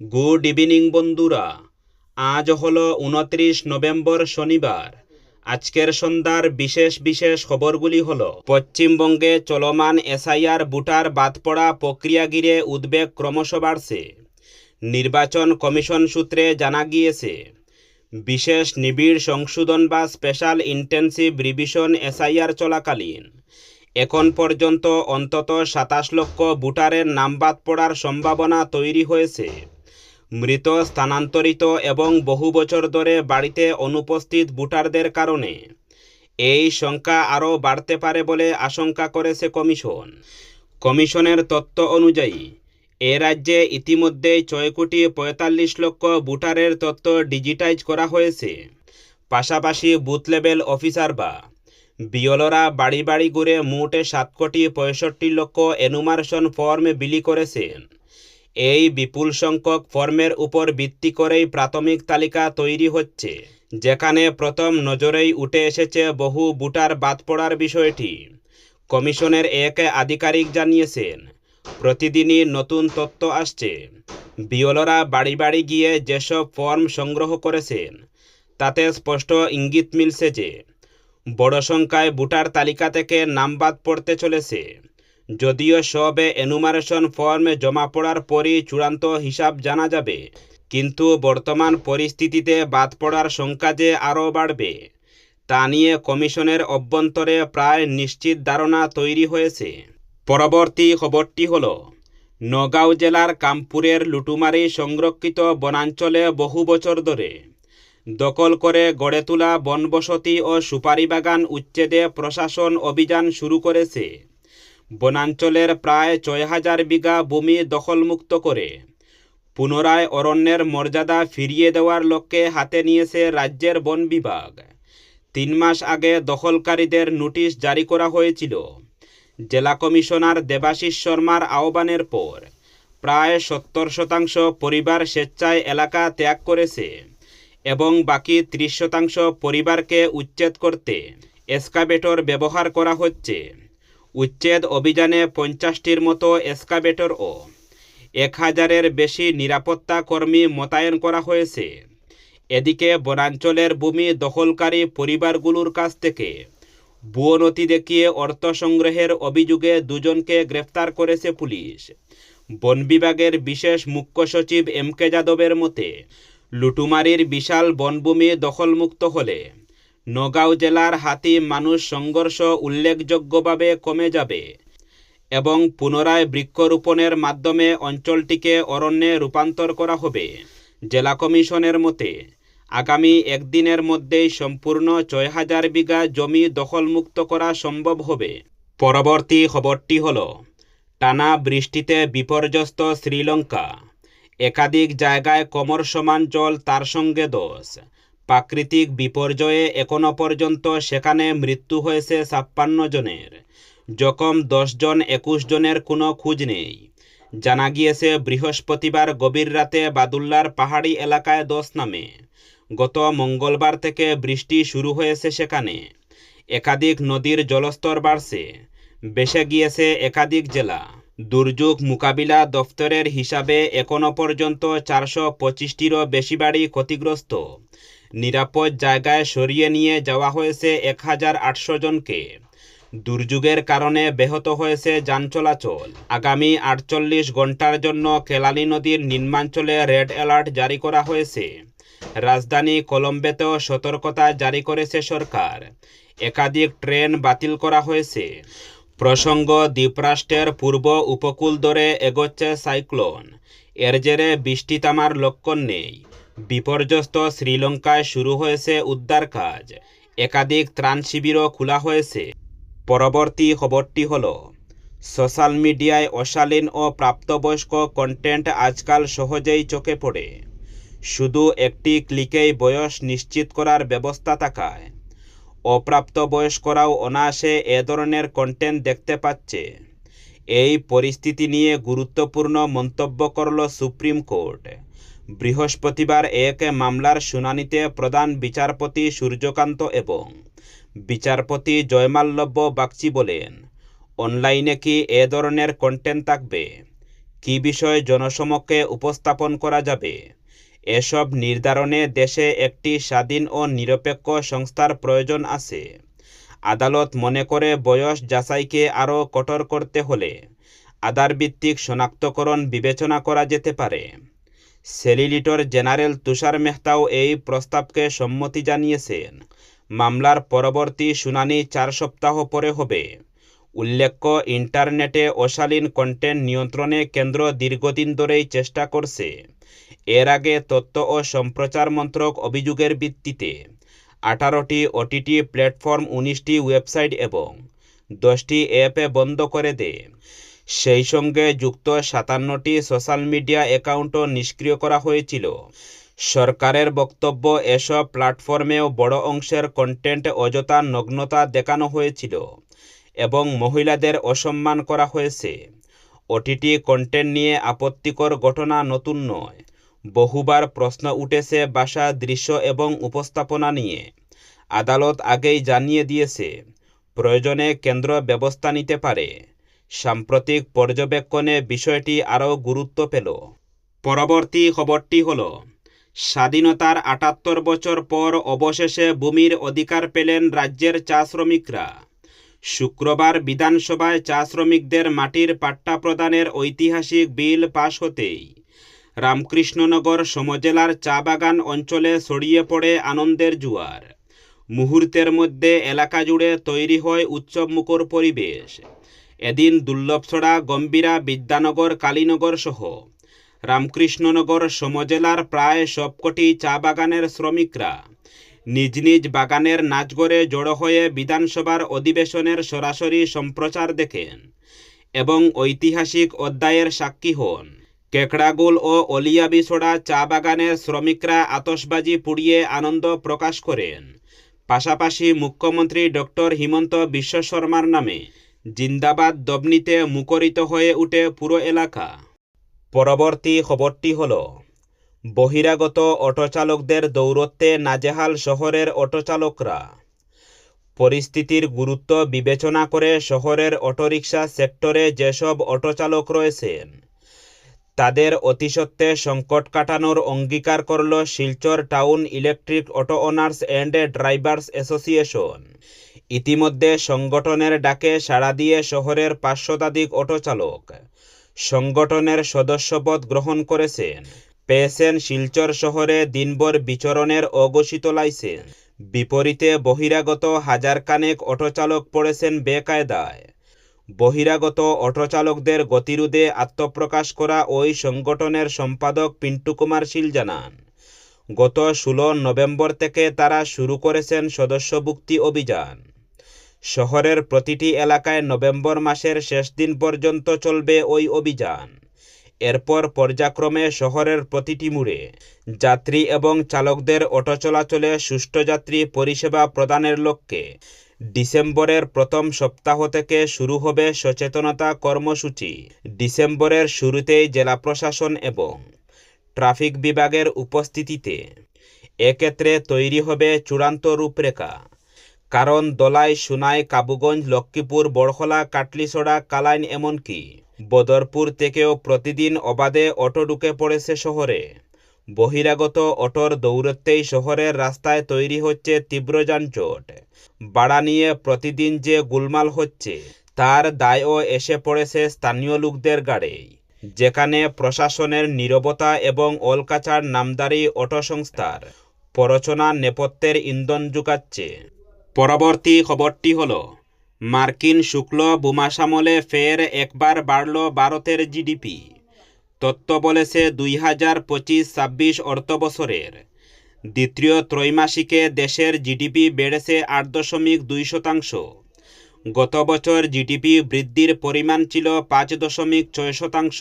Good evening, বন্ধুরা। আজ হলো উনত্রিশ নভেম্বর শনিবার। আজকের সন্ধ্যার বিশেষ বিশেষ খবরগুলি হল, পশ্চিমবঙ্গে চলমান এসআইআর ভোটার বাদ পড়া প্রক্রিয়া ঘিরে উদ্বেগ ক্রমশ বাড়ছে। নির্বাচন কমিশন সূত্রে জানা গিয়েছে, বিশেষ নিবিড় সংশোধন বা স্পেশাল ইন্টেন্সিভ রিভিশন এসআইআর চলাকালীন। এখন পর্যন্ত অন্তত সাতাশ লক্ষ ভোটারের নাম বাদ পড়ার সম্ভাবনা তৈরি হয়েছে। মৃত, স্থানান্তরিত এবং বহু বছর ধরে বাড়িতে অনুপস্থিত ভোটারদের কারণে। এই সংখ্যা আরও বাড়তে পারে বলে আশঙ্কা করেছে কমিশন। কমিশনের তথ্য অনুযায়ী, এ রাজ্যে ইতিমধ্যেই ছয় কোটি পঁয়তাল্লিশ লক্ষ ভোটারের তথ্য ডিজিটাইজ করা হয়েছে। পাশাপাশি বুথ লেভেল অফিসার বা বিয়লরা বাড়ি বাড়ি ঘুরে মোটে সাত কোটি পঁয়ষট্টি লক্ষ এনুমারেশন ফর্ম বিলি করেছেন। এই বিপুল সংখ্যক ফর্মের উপর ভিত্তি করেই প্রাথমিক তালিকা তৈরি হচ্ছে, যেখানে প্রথম নজরেই উঠে এসেছে বহু ভোটার বাদ পড়ার বিষয়টি। কমিশনের এক আধিকারিক জানিয়েছেন, প্রতিদিনই নতুন তথ্য আসছে। বিয়লরা বাড়ি বাড়ি গিয়ে যেসব ফর্ম সংগ্রহ করেছেন, তাতে স্পষ্ট ইঙ্গিত মিলছে যে, বড় সংখ্যায় ভোটার তালিকা থেকে নাম বাদ পড়তে চলেছে। যদিও সবে এনুমারেশন ফর্ম জমা পড়ার পরই চূড়ান্ত হিসাব জানা যাবে, কিন্তু বর্তমান পরিস্থিতিতে বাদ পড়ার সংখ্যা যে আরও বাড়বে, তা নিয়ে কমিশনের অভ্যন্তরে প্রায় নিশ্চিত ধারণা তৈরি হয়েছে। পরবর্তী খবরটি হল, নগাঁও জেলার কামপুরের লুটুমারি সংরক্ষিত বনাঞ্চলে বহু বছর ধরে দখল করে গড়ে তোলা বনবসতি ও সুপারি বাগান উচ্ছেদে প্রশাসন অভিযান শুরু করেছে। বনাঞ্চলের প্রায় ছয় হাজার বিঘা ভূমি দখলমুক্ত করে। পুনরায় অরণ্যের মর্যাদা ফিরিয়ে দেওয়ার লক্ষ্যে হাতে নিয়েছে রাজ্যের বন বিভাগ। তিন মাস আগে দখলকারীদের নোটিশ জারি করা হয়েছিল। জেলা কমিশনার দেবাশিস শর্মার আহ্বানের পর প্রায় সত্তর শতাংশ পরিবার স্বেচ্ছায় এলাকা ত্যাগ করেছে এবং বাকি ত্রিশ শতাংশ পরিবারকে উচ্ছেদ করতে এসকাবেটর ব্যবহার করা হচ্ছে। উচ্ছেদ অভিযানে পঞ্চাশটির মতো এসকাবেটর ও এক হাজারের বেশি নিরাপত্তা কর্মী মোতায়েন করা হয়েছে। এদিকে বনাঞ্চলের ভূমি দখলকারী পরিবারগুলোর কাছ থেকে ভুয়ো নথি দেখিয়ে অর্থ সংগ্রহের অভিযোগে দুজনকে গ্রেফতার করেছে পুলিশ। বন বিভাগের বিশেষ মুখ্য সচিব এম কে যাদবের মতে, লুটুমারির বিশাল বনভূমি দখলমুক্ত হলে নগাঁও জেলার হাতি মানুষ সংঘর্ষ উল্লেখযোগ্যভাবে কমে যাবে এবং পুনরায় বৃক্ষরোপণের মাধ্যমে অঞ্চলটিকে অরণ্যে রূপান্তর করা হবে। জেলা কমিশনের মতে, আগামী একদিনের মধ্যেই সম্পূর্ণ ছয় হাজার বিঘা জমি দখলমুক্ত করা সম্ভব হবে। পরবর্তী খবরটি হল, টানা বৃষ্টিতে বিপর্যস্ত শ্রীলঙ্কা। একাধিক জায়গায় কোমর সমান জল তার সঙ্গে দোষ। প্রাকৃতিক বিপর্যয়ে এখনও পর্যন্ত সেখানে মৃত্যু হয়েছে ছাপ্পান্ন জনের। জখম জন, একুশ জনের কোনো খোঁজ নেই। জানা গিয়েছে, বৃহস্পতিবার গভীর রাতে বাদুল্লার পাহাড়ি এলাকায় দশ নামে। গত মঙ্গলবার থেকে বৃষ্টি শুরু হয়েছে সেখানে। একাধিক নদীর জলস্তর বাড়ছে। বেসে গিয়েছে একাধিক জেলা। দুর্যোগ মোকাবিলা দফতরের হিসাবে এখনও পর্যন্ত চারশো পঁচিশটিরও বেশি বাড়ি ক্ষতিগ্রস্ত। নিরাপদ জায়গায় সরিয়ে নিয়ে যাওয়া হয়েছে এক হাজার আটশো জনকে। দুর্যোগের কারণে ব্যাহত হয়েছে যান চলাচল। আগামী আটচল্লিশ ঘণ্টার জন্য কেলালি নদীর নিম্নাঞ্চলে রেড অ্যালার্ট জারি করা হয়েছে। রাজধানী কলম্বেতেও সতর্কতা জারি করেছে সরকার। একাধিক ট্রেন বাতিল করা হয়েছে। প্রসঙ্গ, দ্বীপরাষ্ট্রের পূর্ব উপকূল ধরে এগোচ্ছে সাইক্লোন। এর জেরে বৃষ্টি থামার লক্ষণ নেই। বিপর্যস্ত শ্রীলঙ্কায় শুরু হয়েছে উদ্ধার কাজ। একাধিক ত্রাণ শিবিরও খোলা হয়েছে। পরবর্তী খবরটি হল, সোশ্যাল মিডিয়ায় অশালীন ও প্রাপ্তবয়স্ক কন্টেন্ট আজকাল সহজেই চোখে পড়ে। শুধু একটি ক্লিকেই বয়স নিশ্চিত করার ব্যবস্থা থাকায়। অপ্রাপ্তবয়স্করাও অনায়াসে এ ধরনের কন্টেন্ট দেখতে পাচ্ছে। এই পরিস্থিতি নিয়ে গুরুত্বপূর্ণ মন্তব্য করল সুপ্রিম কোর্ট। বৃহস্পতিবার এক মামলার শুনানিতে প্রধান বিচারপতি সূর্যকান্ত এবং বিচারপতি জয়মাল্লব্য বাগচি বলেন, অনলাইনে কি এ ধরনের কন্টেন্ট থাকবে? কী বিষয় জনসমক্ষে উপস্থাপন করা যাবে? এসব নির্ধারণে দেশে একটি স্বাধীন ও নিরপেক্ষ সংস্থার প্রয়োজন আছে। আদালত মনে করে বয়স যাচাইকে আরও কঠোর করতে হলে আধারভিত্তিক শনাক্তকরণ বিবেচনা করা যেতে পারে। সেলিলিটর জেনারেল তুষার মেহতাও এই প্রস্তাবকে সম্মতি জানিয়েছেন। মামলার পরবর্তী শুনানি চার সপ্তাহ পরে হবে। উল্লেখ্য, ইন্টারনেটে অশালীন কন্টেন্ট নিয়ন্ত্রণে কেন্দ্র দীর্ঘদিন ধরেই চেষ্টা করছে। এর আগে তথ্য ও সম্প্রচার মন্ত্রক অভিযোগের ভিত্তিতে আঠারোটি ওটিটি প্ল্যাটফর্ম, উনিশটি ওয়েবসাইট এবং দশটি অ্যাপে বন্ধ করে দেয়। সেই সঙ্গে যুক্ত সাতান্নটি সোশ্যাল মিডিয়া অ্যাকাউন্টও নিষ্ক্রিয় করা হয়েছিল। সরকারের বক্তব্য, এসব প্ল্যাটফর্মেও বড় অংশের কন্টেন্ট অযথা নগ্নতা দেখানো হয়েছিল এবং মহিলাদের অসম্মান করা হয়েছে। ওটিটি কন্টেন্ট নিয়ে আপত্তিকর ঘটনা নতুন নয়। বহুবার প্রশ্ন উঠেছে বাসা, দৃশ্য এবং উপস্থাপনা নিয়ে। আদালত আগেই জানিয়ে দিয়েছে, প্রয়োজনে কেন্দ্র ব্যবস্থা নিতে পারে। সাম্প্রতিক পর্যবেক্ষণে বিষয়টি আরও গুরুত্ব পেল। পরবর্তী খবরটি হল, স্বাধীনতার আটাত্তর বছর পর অবশেষে ভূমির অধিকার পেলেন রাজ্যের চা শ্রমিকরা। শুক্রবার বিধানসভায় চা শ্রমিকদের মাটির পাট্টা প্রদানের ঐতিহাসিক বিল পাশ হতেই রামকৃষ্ণনগর সমজেলার চা বাগান অঞ্চলে ছড়িয়ে পড়ে আনন্দের জোয়ার। মুহূর্তের মধ্যে এলাকা জুড়ে তৈরি হয় উৎসবমুখর পরিবেশ। এদিন দুর্লভছড়া, গম্ভীরা, বিদ্যানগর, কালীনগর সহ রামকৃষ্ণনগর সমজেলার প্রায় সবকটি চা বাগানের শ্রমিকরা নিজ নিজ বাগানের নাচগড়ে জড়ো হয়ে বিধানসভার অধিবেশনের সরাসরি সম্প্রচার দেখেন এবং ঐতিহাসিক অধ্যায়ের সাক্ষী হন। কেকড়াগুল ও অলিয়াবিছড়া চা বাগানের শ্রমিকরা আতসবাজি পুড়িয়ে আনন্দ প্রকাশ করেন। পাশাপাশি মুখ্যমন্ত্রী ডক্টর হিমন্ত বিশ্ব শর্মার নামে জিন্দাবাদ দবনিতে মুখরিত হয়ে উঠে পুরো এলাকা। পরবর্তী খবরটি হল, বহিরাগত অটোচালকদের দৌরত্বে নাজেহাল শহরের অটোচালকরা। পরিস্থিতির গুরুত্ব বিবেচনা করে শহরের অটোরিকশা সেক্টরে যেসব অটোচালক রয়েছেন, তাদের অতিসত্ত্বে সংকট কাটানোর অঙ্গীকার করল Silchar town electric auto owners and drivers association. ইতিমধ্যে সংগঠনের ডাকে সাড়া দিয়ে শহরের পাঁচ শতাধিক অটোচালক সংগঠনের সদস্যপদ গ্রহণ করেছেন। পেয়েছেন শিলচর শহরে দিনভর বিচরণের অঘোষিত লাইসেন্স। বিপরীতে বহিরাগত হাজার কানেক অটোচালক পড়েছেন বেকায়দায়। বহিরাগত অটোচালকদের গতিরোধে আত্মপ্রকাশ করা ওই সংগঠনের সম্পাদক পিন্টু কুমার শীল জানান, গত ষোলো নভেম্বর থেকে তারা শুরু করেছেন সদস্যভুক্তি অভিযান। শহরের প্রতিটি এলাকায় নভেম্বর মাসের শেষ দিন পর্যন্ত চলবে ওই অভিযান। এরপর পর্যায়ক্রমে শহরের প্রতিটি মোড়ে যাত্রী এবং চালকদের অটো চলাচলে সুষ্ঠু যাত্রী পরিষেবা প্রদানের লক্ষ্যে ডিসেম্বরের প্রথম সপ্তাহ থেকে শুরু হবে সচেতনতা কর্মসূচি। ডিসেম্বরের শুরুতেই জেলা প্রশাসন এবং ট্রাফিক বিভাগের উপস্থিতিতে এক্ষেত্রে তৈরি হবে চূড়ান্ত রূপরেখা। কারণ দলাই, সুনাই, কাবুগঞ্জ, লক্ষ্মীপুর, বড়খলা, কাটলিছড়া, কালাইন এমনকি বদরপুর থেকেও প্রতিদিন অবাধে অটো ঢুকে পড়েছে শহরে। বহিরাগত অটোর দৌরত্বেই শহরের রাস্তায় তৈরি হচ্ছে তীব্র যানজট। বাড়া নিয়ে প্রতিদিন যে গুলমাল হচ্ছে, তার দায়ও এসে পড়েছে স্থানীয় লোকদের গাড়েই যেখানে প্রশাসনের নীরবতা এবং অলকাচার নামদারি অটো সংস্থার প্ররোচনা নেপথ্যের ইন্ধন জুগাচ্ছে পরবর্তী খবরটি হল, মার্কিন শুক্ল বোমাসামলে ফের একবার বাড়ল ভারতের জিডিপি। তত্ত্ব বলেছে দুই হাজার পঁচিশ ছাব্বিশ অর্থবছরের দ্বিতীয় ত্রৈমাসিকে দেশের জিডিপি বেড়েছে আট দশমিক দুই শতাংশ। গত বছর জিডিপি বৃদ্ধির পরিমাণ ছিল পাঁচ দশমিক ছয় শতাংশ।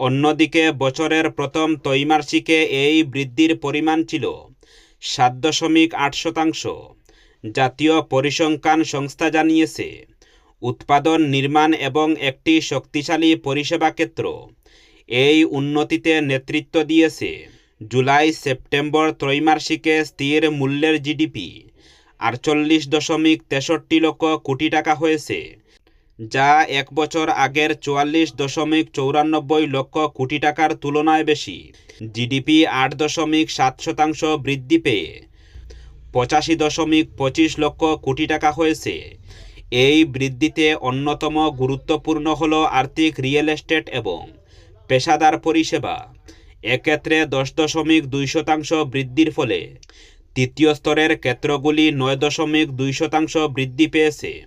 অন্যদিকে বছরের প্রথম ত্রৈমাসিকে এই বৃদ্ধির পরিমাণ ছিল সাত দশমিক আট শতাংশ। জাতীয় পরিসংখ্যান সংস্থা জানিয়েছে। উৎপাদন, নির্মাণ এবং একটি শক্তিশালী পরিষেবা ক্ষেত্র। এই উন্নতিতে নেতৃত্ব দিয়েছে। জুলাই সেপ্টেম্বর ত্রৈমাসিকে স্থির মূল্যের জিডিপি। আটচল্লিশ দশমিক তেষট্টি লক্ষ কোটি টাকা হয়েছে, যা এক বছর আগের চুয়াল্লিশ দশমিক চৌরানব্বই লক্ষ কোটি টাকার তুলনায় বেশি। জিডিপি আট দশমিক সাত শতাংশ বৃদ্ধি পেয়ে পঁচাশি দশমিক পঁচিশ লক্ষ কোটি টাকা হয়েছে। এই বৃদ্ধিতে অন্যতম গুরুত্বপূর্ণ হল আর্থিক রিয়েল এস্টেট এবং পেশাদার পরিষেবা। এক্ষেত্রে দশ দশমিক দুই শতাংশ বৃদ্ধির ফলে তৃতীয় স্তরের ক্ষেত্রগুলি নয় দশমিক দুই শতাংশ বৃদ্ধি পেয়েছে।